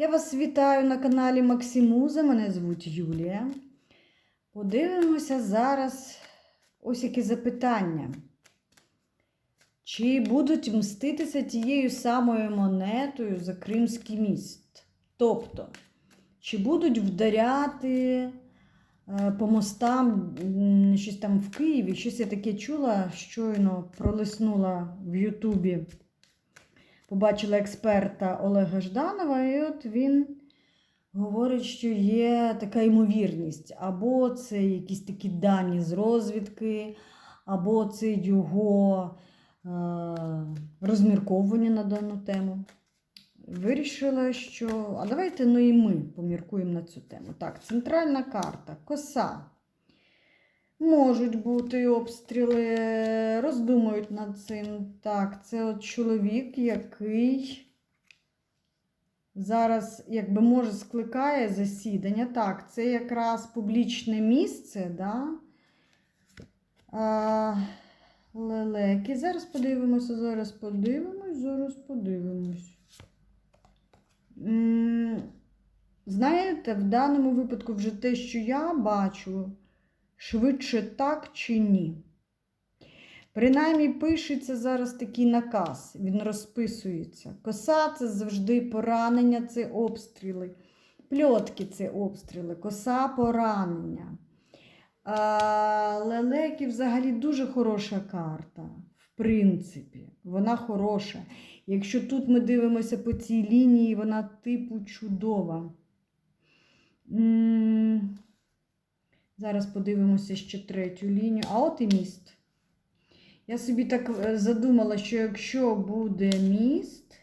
Я вас вітаю на каналі Максимуза. Мене звуть Юлія. Подивимося зараз ось які запитання. Чи будуть мститися тією самою монетою за Кримський міст? Тобто, чи будуть вдаряти е, по мостам щось там в Києві? Щось я таке чула, щойно пролиснула в Ютубі побачила експерта Олега Жданова, і от він говорить, що є така ймовірність, або це якісь такі дані з розвідки, або це його е, розмірковування на дану тему. Вирішила, що. А давайте ну і ми поміркуємо на цю тему. Так, центральна карта, коса. Можуть бути обстріли, роздумують над цим. Так, це от чоловік, який зараз, якби може, скликає засідання. Так, це якраз публічне місце, да? А, лелеки. Зараз подивимося, зараз подивимось, зараз подивимось. Знаєте, в даному випадку вже те, що я бачу, швидше так чи ні. Принаймні пишеться зараз такий наказ, він розписується. Коса це завжди поранення, це обстріли. Пльотки це обстріли, коса поранення. А, лелеки взагалі дуже хороша карта. В принципі, вона хороша. Якщо тут ми дивимося по цій лінії, вона типу чудова. М, Зараз подивимося ще третю лінію. А от і міст. Я собі так е, задумала, що якщо буде міст,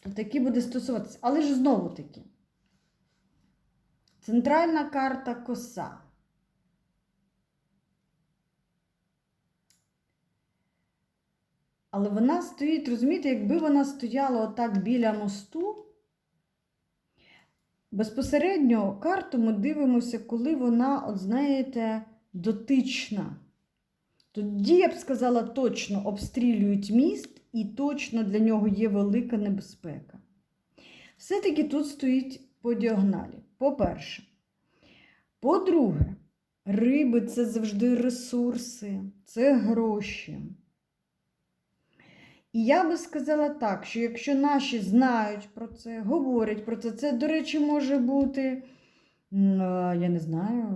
то таки буде стосуватися. Але ж знову таки. Центральна карта коса. Але вона стоїть, розумієте, якби вона стояла отак біля мосту, безпосередньо карту ми дивимося, коли вона, от знаєте, дотична. Тоді я б сказала, точно обстрілюють міст і точно для нього є велика небезпека. Все-таки тут стоїть по діагоналі. По-перше. По-друге, риби це завжди ресурси, це гроші. І я би сказала так, що якщо наші знають про це, говорять про це, це, до речі, може бути, е, я не знаю,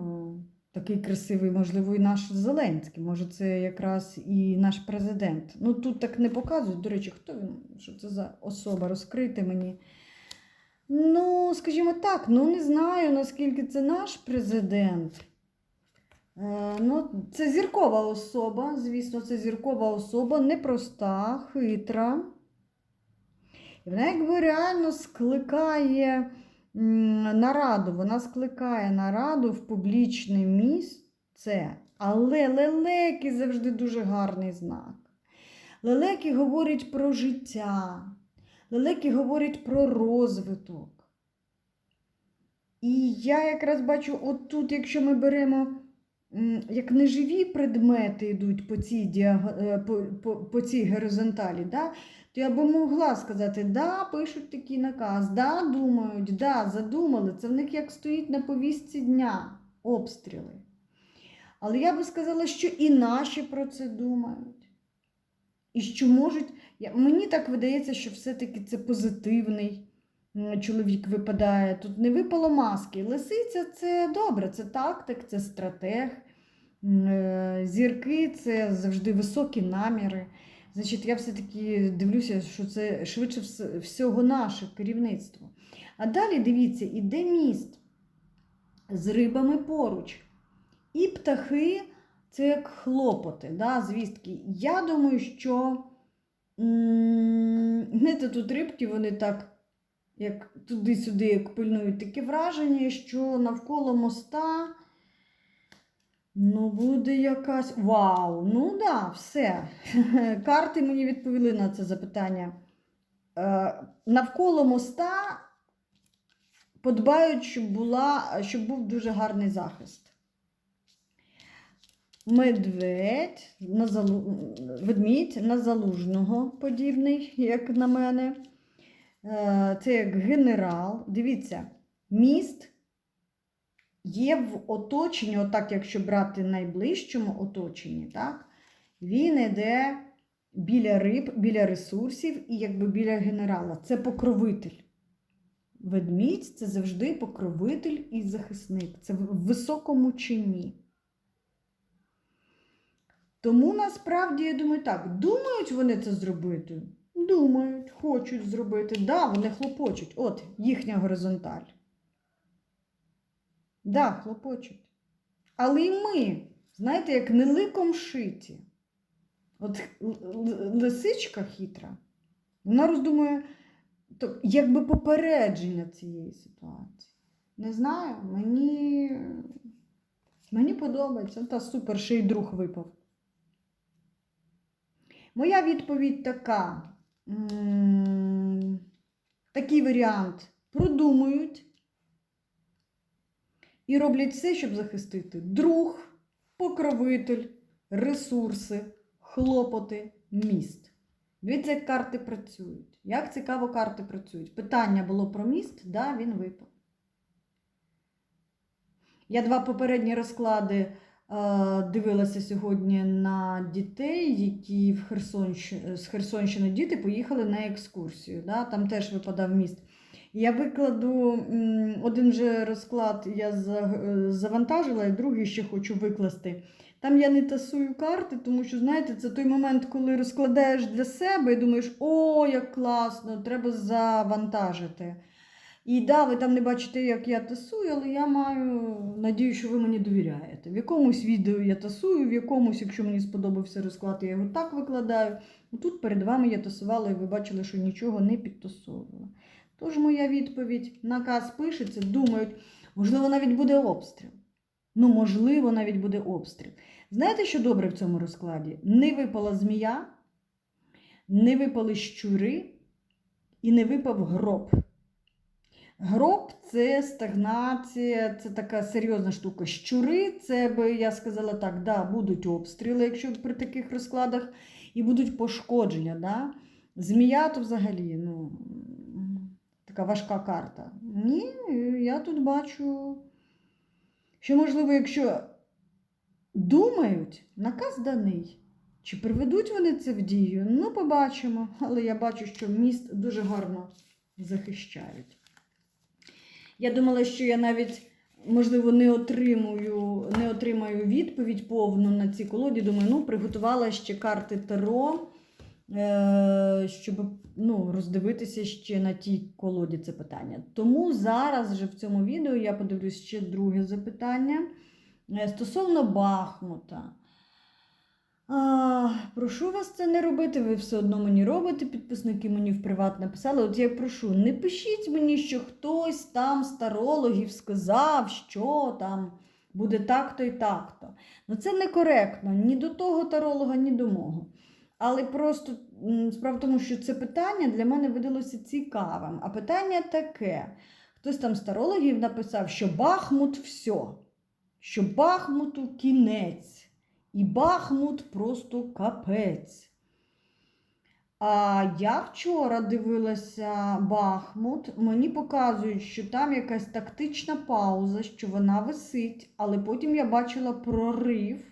такий красивий, можливо, і наш Зеленський, може, це якраз і наш президент. Ну тут так не показують. До речі, хто він? Що це за особа? Розкрити мені. Ну, скажімо так, ну не знаю, наскільки це наш президент. Е, Ну, це зіркова особа, звісно, це зіркова особа, непроста, хитра. І вона якби реально скликає нараду, вона скликає нараду в публічне місце, але лелеки завжди дуже гарний знак. Лелеки говорять про життя, лелеки говорять про розвиток. І я якраз бачу, отут, якщо ми беремо як неживі предмети йдуть по цій, діаг... е, по, по, по цій горизонталі, да, то я би могла сказати, да, пишуть такий наказ, да, думають, да, задумали. Це в них як стоїть на повістці дня обстріли. Але я би сказала, що і наші про це думають. І що можуть. Мені так видається, що все-таки це позитивний чоловік випадає. Тут не випало маски. Лисиця це добре, це тактик, це стратег. Е, Зірки це завжди високі наміри. Значить, я все-таки дивлюся, що це швидше всього наше керівництво. А далі дивіться, іде міст з рибами поруч. І птахи це як хлопоти, да, звістки. Я думаю, що знаєте, тут рибки, вони так, як туди-сюди, як пильнують, таке враження, що навколо моста. Ну, буде якась. Вау! Ну да, все. Карти мені відповіли на це запитання. Е, навколо моста подбають, щоб, була, щоб був дуже гарний захист. Медведь, на залу... ведмідь на залужного подібний, як на мене. Е, Це як генерал. Дивіться, міст є в оточенні, отак, якщо брати найближчому оточенні, так? Він йде біля риб, біля ресурсів і якби біля генерала. Це покровитель. Ведмідь це завжди покровитель і захисник. Це в високому чині. Тому насправді я думаю так, думають вони це зробити? Думають, хочуть зробити. Да, вони хлопочуть. От їхня горизонталь. Да, хлопочуть. Але й ми, знаєте, як не ликом шиті. От лисичка хитра, вона роздумує, то, якби попередження цієї ситуації. Не знаю, мені, мені подобається. Та супер, ще друг випав. Моя відповідь така. Такий варіант продумують і роблять все, щоб захистити друг, покровитель, ресурси, хлопоти, міст. Дивіться, як карти працюють. Як цікаво карти працюють. Питання було про міст, да, він випав. Я два попередні розклади дивилася сьогодні на дітей, які в Херсонщ... з Херсонщини діти поїхали на екскурсію. Да? Там теж випадав міст. Я викладу один же розклад, я е, завантажила, і другий ще хочу викласти. Там я не тасую карти, тому що, знаєте, це той момент, коли розкладаєш для себе і думаєш, о, як класно, треба завантажити. І да, ви там не бачите, як я тасую, але я маю надію, що ви мені довіряєте. В якомусь відео я тасую, в якомусь, якщо мені сподобався розклад, я його так викладаю. Тут перед вами я тасувала, і ви бачили, що нічого не підтасовувала. Тож моя відповідь: наказ пишеться, думають, можливо, навіть буде обстріл. Ну, можливо, навіть буде обстріл. Знаєте, що добре в цьому розкладі? Не випала змія, не випали щури і не випав гроб. Гроб це стагнація, це така серйозна штука. Щури, це би я сказала так, да, будуть обстріли, якщо при таких розкладах, і будуть пошкодження. Да? Змія то взагалі ну, така важка карта. Ні, я тут бачу, що, можливо, якщо думають, наказ даний. Чи приведуть вони це в дію? Ну, побачимо. Але я бачу, що міст дуже гарно захищають. Я думала, що я навіть, можливо, не отримую, не отримаю відповідь повну на ці колоді. Думаю, ну, приготувала ще карти Таро, е, щоб ну, роздивитися ще на тій колоді це питання. Тому зараз же в цьому відео я подивлюсь ще друге запитання Е, стосовно Бахмута. А, прошу вас це не робити, ви все одно мені робите. Підписники мені в приват написали. От я прошу, не пишіть мені, що хтось там з тарологів сказав, що там буде так-то і так-то. Ну це некоректно ні до того таролога, ні до мого. Але просто справа в тому, що це питання для мене видалося цікавим. А питання таке: хтось там з тарологів написав, що Бахмут все, що Бахмуту кінець. І Бахмут просто капець. А я вчора дивилася Бахмут, мені показують, що там якась тактична пауза, що вона висить, але потім я бачила прорив.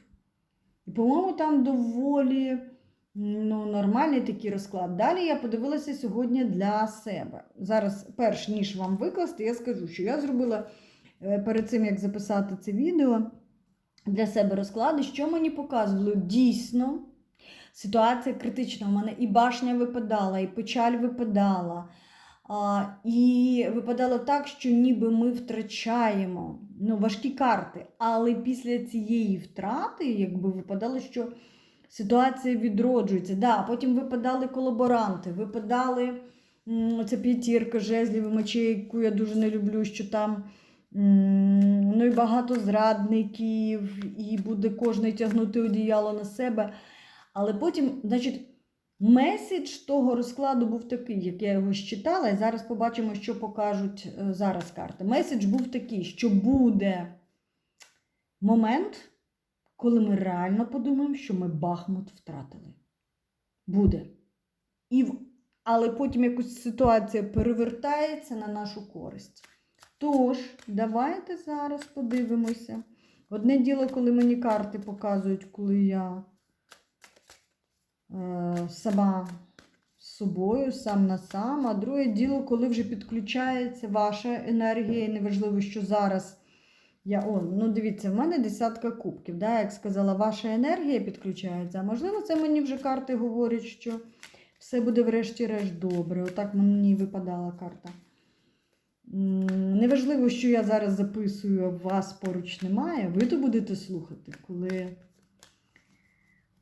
І, по-моєму, там доволі ну, нормальний такий розклад. Далі я подивилася сьогодні для себе. Зараз, перш ніж вам викласти, я скажу, що я зробила е, перед цим, як записати це відео для себе розклади, що мені показувало дійсно. Ситуація критична. У мене і башня випадала, і печаль випадала. А, і випадало так, що ніби ми втрачаємо ну, важкі карти. Але після цієї втрати, якби випадало, що ситуація відроджується. Да, потім випадали колаборанти, випадали м, п'ятірка жезлів і мечей, яку я дуже не люблю, що там. Ну і багато зрадників, і буде кожен тягнути одіяло на себе. Але потім, значить, меседж того розкладу був такий, як я його щитала, і зараз побачимо, що покажуть е, зараз карти. Меседж був такий, що буде момент, коли ми реально подумаємо, що ми Бахмут втратили. Буде. І але потім якась ситуація перевертається на нашу користь. Тож, давайте зараз подивимося. Одне діло, коли мені карти показують, коли я е, сама з собою, сам на сам, а друге діло, коли вже підключається ваша енергія, і неважливо, що зараз. Я, о, ну дивіться, в мене десятка кубків. Да? Як сказала, ваша енергія підключається. А можливо, це мені вже карти говорять, що все буде врешті-решт добре. Отак мені випадала карта. Неважливо, що я зараз записую, а вас поруч немає. Ви то будете слухати, коли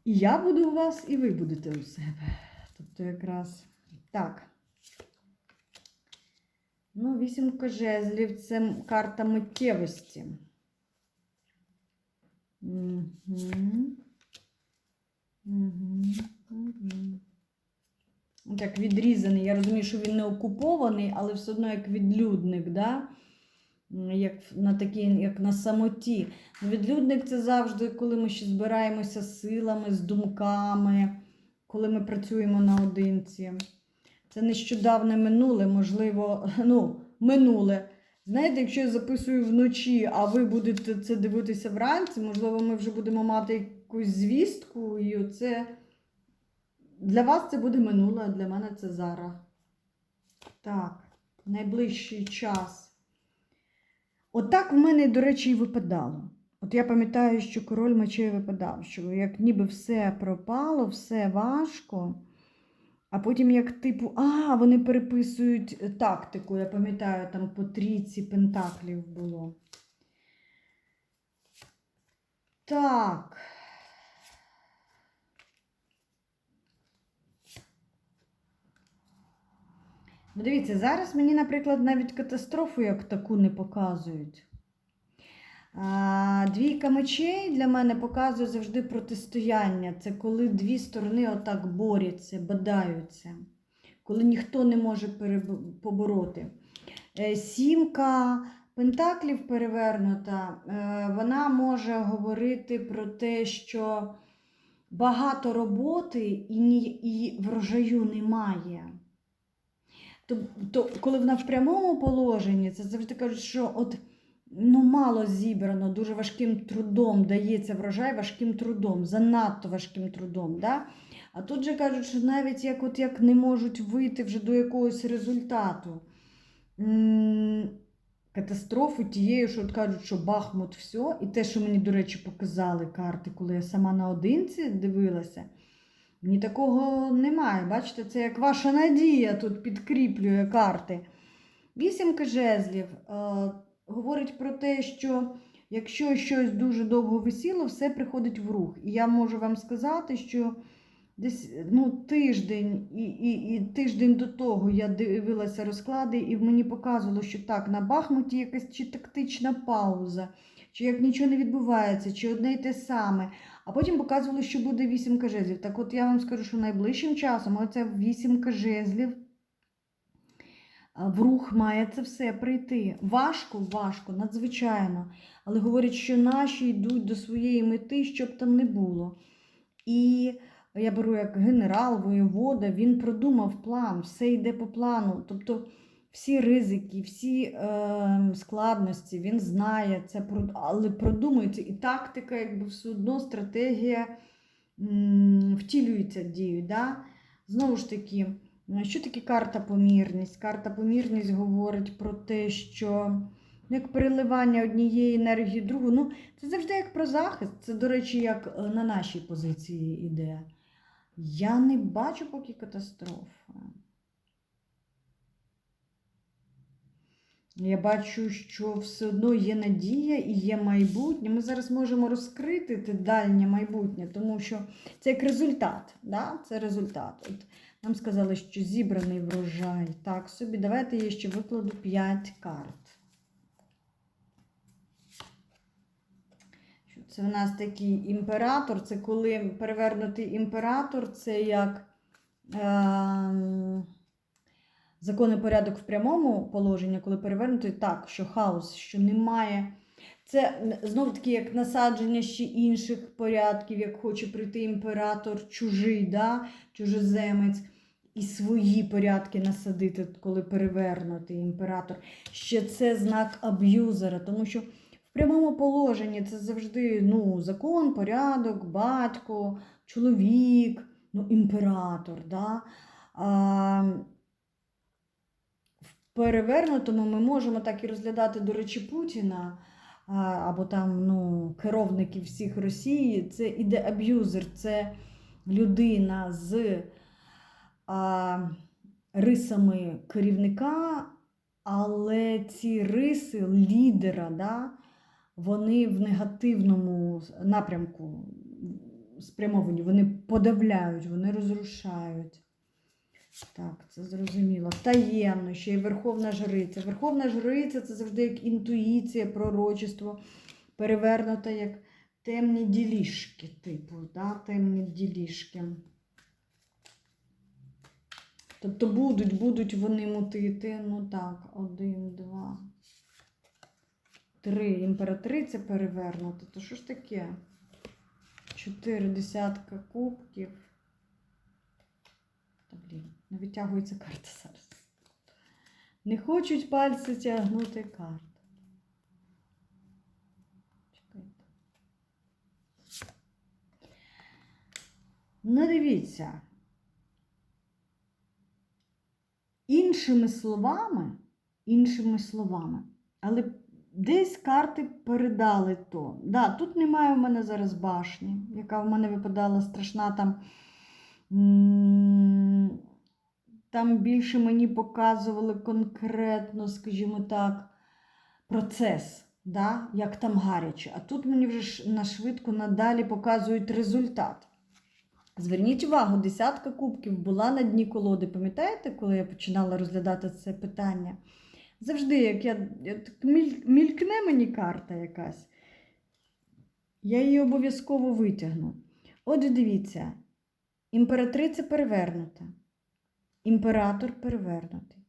і я буду у вас, і ви будете у себе. Тобто якраз так. Ну, вісімка жезлів це карта миттєвості. Мгм. Мгм. Мгм. Так, відрізаний. Я розумію, що він не окупований, але все одно як відлюдник, да? Як на такій, як на самоті. Відлюдник це завжди, коли ми ще збираємося з силами, з думками, коли ми працюємо наодинці. Це нещодавне минуле, можливо, ну, минуле. Знаєте, якщо я записую вночі, а ви будете це дивитися вранці, можливо, ми вже будемо мати якусь звістку, і оце для вас це буде минуле, а для мене це зараз. Так, найближчий час. Отак в мене, до речі, і випадало. От я пам'ятаю, що король мечей випадав, що як ніби все пропало, все важко. А потім, як типу, а, вони переписують тактику. Я пам'ятаю, там по трійці пентаклів було. Так. Дивіться, зараз мені, наприклад, навіть катастрофу як таку не показують. Двійка мечей для мене показує завжди протистояння. Це коли дві сторони отак борються, бадаються, коли ніхто не може побороти. Е, Сімка пентаклів перевернута, е, вона може говорити про те, що багато роботи і врожаю немає. Тобто, коли вона в прямому положенні, це завжди кажуть, що от ну, мало зібрано, дуже важким трудом дається врожай важким трудом, занадто важким трудом. Да? А тут же кажуть, що навіть як, от, як не можуть вийти вже до якогось результату. М, Катастрофу тією, що от кажуть, що Бахмут все, і те, що мені, до речі, показали карти, коли я сама наодинці дивилася. Ні такого немає. Бачите, це як ваша надія тут підкріплює карти. Вісімка жезлів е, говорить про те, що якщо щось дуже довго висіло, все приходить в рух. І я можу вам сказати, що десь ну, тиждень і, і, і тиждень до того я дивилася розклади, і мені показувало, що так, на Бахмуті якась чи тактична пауза, чи як нічого не відбувається, чи одне й те саме. А потім показували, що буде вісімка жезлів. Так от я вам скажу, що найближчим часом оця вісімка жезлів в рух має це все прийти. Важко, важко, надзвичайно. Але говорять, що наші йдуть до своєї мети, щоб там не було. І я беру як генерал, воєвода, він продумав план, все йде по плану. Тобто всі ризики, всі е, складності, він знає це, але продумується і тактика, якби все одно стратегія м, втілюється дію. Да? Знову ж таки, що таке карта помірність? Карта помірність говорить про те, що ну, як переливання однієї енергії в другу, ну, це завжди як про захист. Це, до речі, як е, на нашій позиції іде. Я не бачу поки катастрофи. Я бачу, що все одно є надія і є майбутнє. Ми зараз можемо розкрити те дальнє майбутнє, тому що це як результат. Да? Це результат. От нам сказали, що зібраний врожай. Так, собі, давайте я ще викладу 5 карт. Це в нас такий імператор. Це коли перевернутий імператор, це як. Е- Закон і порядок в прямому положенні, коли перевернутий, так, що хаос, що немає. Це знов таки як насадження ще інших порядків, як хоче прийти імператор чужий, да? чужеземець. і свої порядки насадити, коли перевернутий імператор. Ще це знак аб'юзера, тому що в прямому положенні це завжди ну, закон, порядок, батько, чоловік, ну, імператор. Да? А, перевернутому ми можемо так і розглядати, до речі, Путіна або там ну, керовників всіх Росії. Це іде аб'юзер, це людина з а, рисами керівника, але ці риси лідера, да, вони в негативному напрямку спрямовані, вони подавляють, вони розрушають. Так, це зрозуміло. Таємно, ще й Верховна Жриця. Верховна Жриця це завжди як інтуїція, пророчество, перевернута як темні ділішки, типу, да? темні ділішки. Тобто будуть, будуть вони мутити. Ну так, один, два, три. Імператриця перевернута. То що ж таке? Чотири десятка кубків. Та блін, не витягується карта зараз. Не хочуть пальці тягнути карт. Чекайте. Ну, дивіться. Іншими словами, іншими словами, але десь карти передали то. Да, тут немає в мене зараз башні, яка в мене випадала страшна там. Там більше мені показували конкретно, скажімо так, процес, да? як там гаряче. А тут мені вже на швидко надалі показують результат. Зверніть увагу, десятка кубків була на дні колоди. Пам'ятаєте, коли я починала розглядати це питання? Завжди, як я, я мількне мені карта якась, я її обов'язково витягну. Отже, дивіться, імператриця перевернута, імператор перевернутий.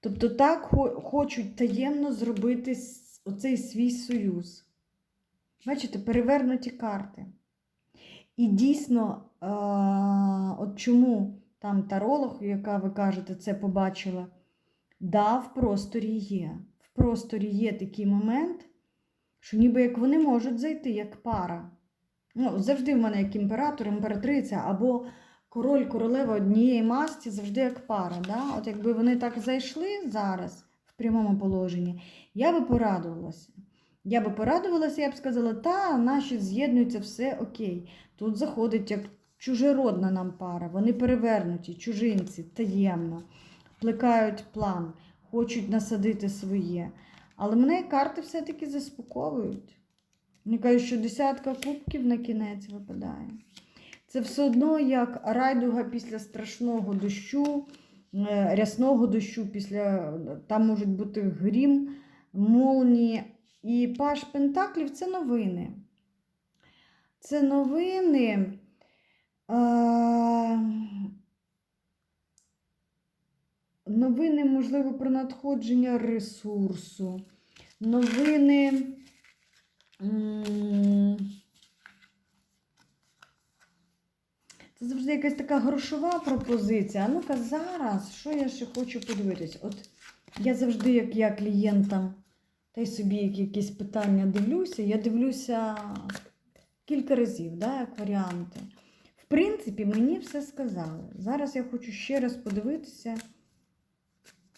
Тобто так хочуть таємно зробити оцей свій союз. Бачите, перевернуті карти. І дійсно, от чому там таролог, яка ви кажете, це побачила, да, в просторі є. В просторі є такий момент, що ніби як вони можуть зайти як пара. Ну, завжди в мене як імператор, імператриця або король, королева однієї масті, завжди як пара. Да? От якби вони так зайшли зараз в прямому положенні, я би порадувалася. Я би порадувалася, я б сказала, та наші з'єднуються, все окей. Тут заходить як чужеродна нам пара, вони перевернуті, чужинці, таємно, плекають план, хочуть насадити своє. Але мене карти все-таки заспокоюють. Мені кажуть, що десятка кубків на кінець випадає. Це все одно як райдуга після страшного дощу, е, рясного дощу, після, там можуть бути грім, молнії. І Паш Пентаклів це новини. Це новини. Е, новини, можливо, про надходження ресурсу. Новини. м, Це завжди якась така грошова пропозиція. А ну-ка зараз, що я ще хочу подивитись? От я завжди, як я клієнтам, та й собі якісь питання дивлюся, я дивлюся кілька разів, да, як варіанти. В принципі, мені все сказали. Зараз я хочу ще раз подивитися,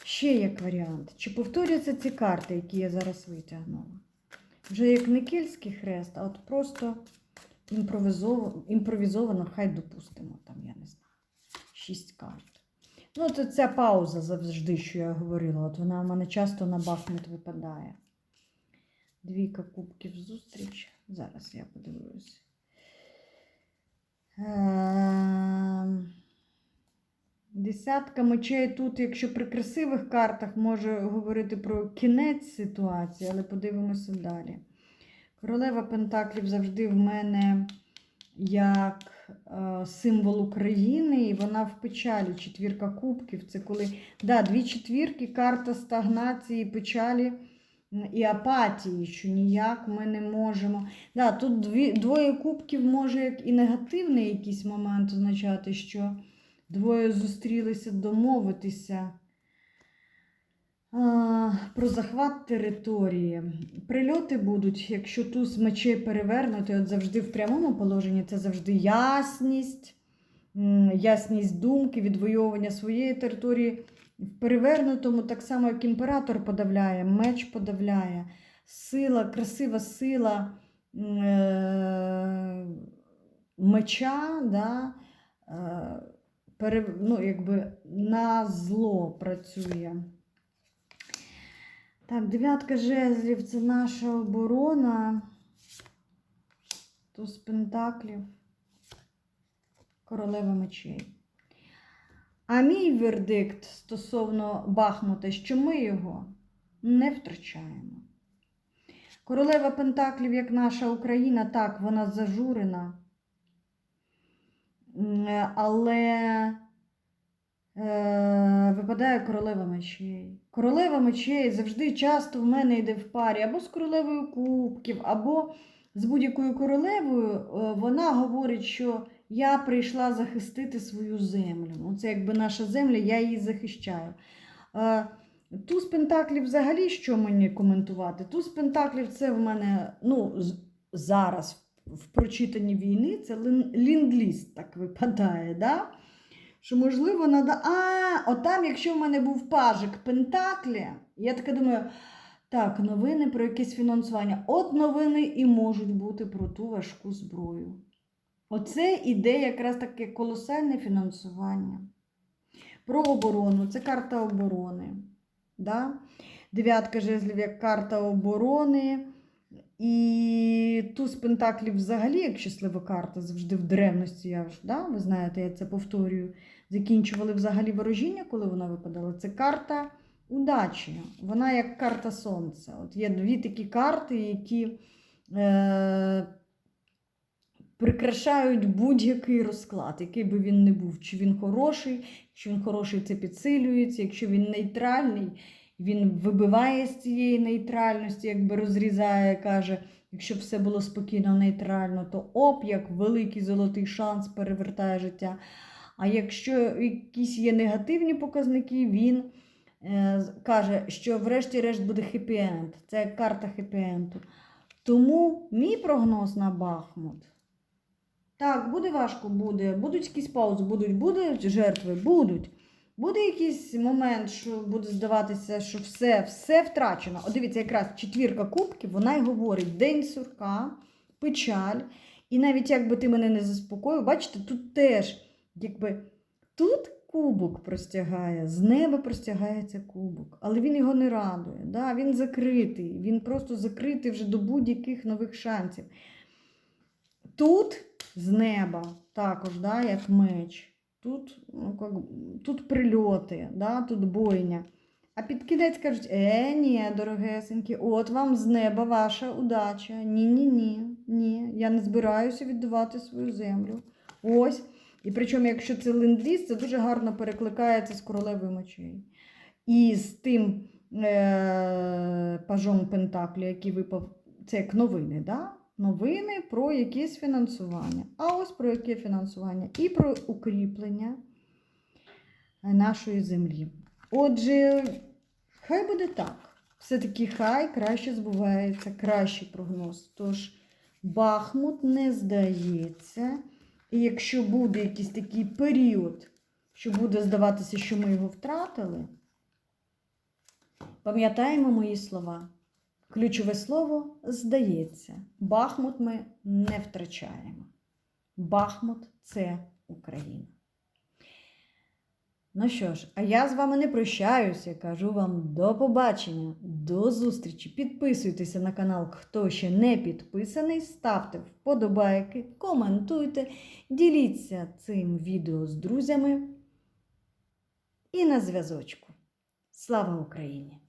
ще як варіант. Чи повторяться ці карти, які я зараз витягнула? Вже як не кільський хрест, а от просто імпровізовано, імпровізовано хай допустимо, там, я не знаю, шість карт. Ну, це ця пауза завжди, що я говорила. От вона в мене часто на Бахмут випадає. Двійка кубків зустріч. Зараз я подивлюсь. Ем, Десятка мечей тут, якщо при красивих картах, може говорити про кінець ситуації, але подивимося далі. Королева Пентаклів завжди в мене як е, символ України, і вона в печалі. Четвірка кубків. Це коли да, дві четвірки, карта стагнації, печалі і апатії, що ніяк ми не можемо. Да, тут дві, двоє кубків може як і негативний якийсь момент означати, що Двоє зустрілися домовитися про захват території. Прильоти будуть, якщо туз мечей перевернути, от завжди в прямому положенні це завжди ясність, ясність думки, відвоювання своєї території. В перевернутому, так само, як імператор подавляє, меч подавляє, сила, красива сила е, меча, да, е, пере, ну, якби на зло працює. Так, дев'ятка жезлів це наша оборона. Туз пентаклів. Королева мечей. А мій вердикт стосовно Бахмута, що ми його не втрачаємо. Королева Пентаклів, як наша Україна, так, вона зажурена. Але випадає королева мечей. Королева мечей завжди часто в мене йде в парі або з королевою кубків, або з будь-якою королевою. Е, Вона говорить, що я прийшла захистити свою землю. Ну, це якби наша земля, я її захищаю. Е, Туз Пентаклів взагалі що мені коментувати? Туз Пентаклів це в мене ну, зараз в прочитанні війни це лінд-ліз так випадає. Да? Що можливо нада. А, отам, якщо в мене був пажик Пентаклі, я така думаю, так, новини про якесь фінансування. От новини і можуть бути про ту важку зброю. Оце іде якраз таке колосальне фінансування. Про оборону. Це карта оборони. Да? Дев'ятка жезлів як карта оборони. І туз пентаклів взагалі, як щаслива карта, завжди в древності, я ж, да? ви знаєте, я це повторюю. Закінчували взагалі ворожіння, коли вона випадала. Це карта удачі. Вона як карта сонця. От є дві такі карти, які е, прикрашають будь-який розклад, який би він не був. Чи він хороший, якщо він хороший, це підсилюється, якщо він нейтральний, він вибиває з цієї нейтральності, якби розрізає, каже, якщо все було спокійно, нейтрально, то оп, як великий золотий шанс перевертає життя. А якщо якісь є негативні показники, він е, каже, що врешті-решт буде хеппі-енд. Це карта хеппі-енду. Тому мій прогноз на Бахмут. Так, буде важко, буде. Будуть якісь паузи, будуть, будуть жертви, будуть. Буде якийсь момент, що буде здаватися, що все, все втрачено. От дивіться, якраз четвірка кубків, вона й говорить день сурка, печаль. І навіть якби ти мене не заспокоїв, бачите, тут теж, якби тут кубок простягає, з неба простягається кубок, але він його не радує. Да? Він закритий, він просто закритий вже до будь-яких нових шансів. Тут з неба також, да, як меч. Тут, ну, как, тут прильоти, да, тут бойня. А під кінець кажуть: е, ні, дорогесенькі, от вам з неба ваша удача. Ні-ні ні. Ні, я не збираюся віддавати свою землю. Ось. І причому, якщо це ленд-ліз, це дуже гарно перекликається з королевою мечей. І з тим е- пажом Пентаклі, який випав, це як новини, да? новини про якесь фінансування. А ось про яке фінансування і про укріплення нашої землі. Отже, хай буде так. Все-таки хай краще збувається, кращий прогноз. Тож Бахмут не здається. І якщо буде якийсь такий період, що буде здаватися, що ми його втратили, пам'ятаємо мої слова. Ключове слово здається. Бахмут ми не втрачаємо. Бахмут це Україна. Ну що ж, а я з вами не прощаюся. Кажу вам до побачення, до зустрічі. Підписуйтеся на канал, хто ще не підписаний. Ставте вподобайки, коментуйте, діліться цим відео з друзями. І на зв'язочку. Слава Україні!